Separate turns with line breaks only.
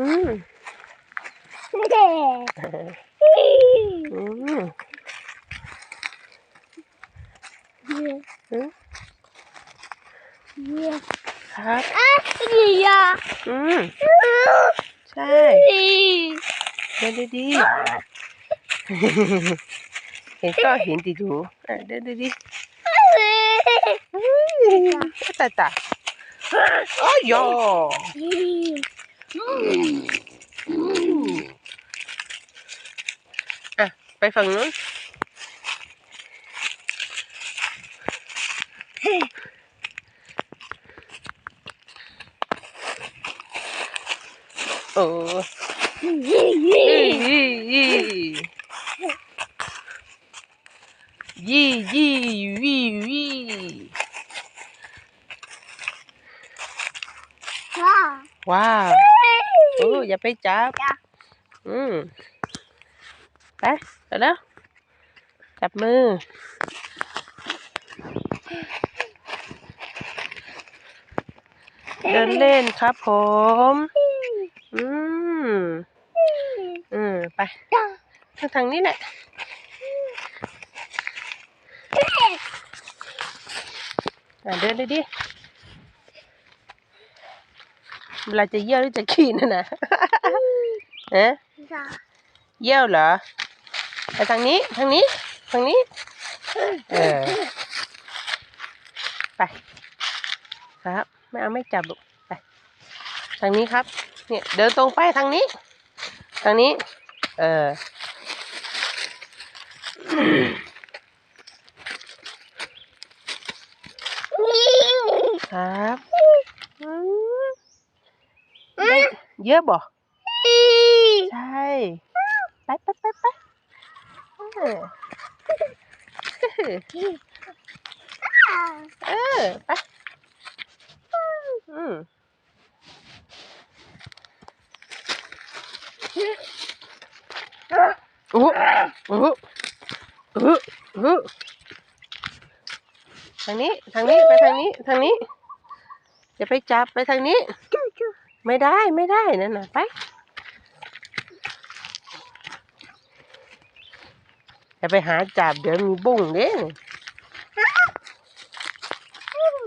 อืมอืมครับอืมใช่เดินดีๆเห็นก็เห็นดีดูอะเดินดีๆตาตาโอ้ย โยอะไปฝั่งนู้นโอ้ยี่ยี่ยี่ยี่ยี่ยี่ว้าวโอ้อย่าไปจับ อืมไปไปแล้วจับมือ เดินเล่นครับผม อืม อืม ไปทางทางนี้แหละอะเดินดิดิ เวลาจะเยี่ยวหรือจะขี้นั่นนะฮะเยี่ยวเหรอไปทางนี้ทางนี้ทางนี้เออไปครับไม่เอาไม่จับลูกไปทางนี้ครับ เนี่ยเดินตรงไปทางนี้ ทางนี้ เออครับอืมได้ เยอะบ่ใช่ไปไปไปไปเออเออไปอืมโอ้โหโอ้โหโอ้โหโอ้โหทางนี้ ทางนี้ ไปทางนี้ ทางนี้ อย่าไปจับ ไปทางนี้ ไม่ได้ไม่ได้นั่นน่ะไปอย่าไปหาจับเดี๋ยวมีบุ้งเด้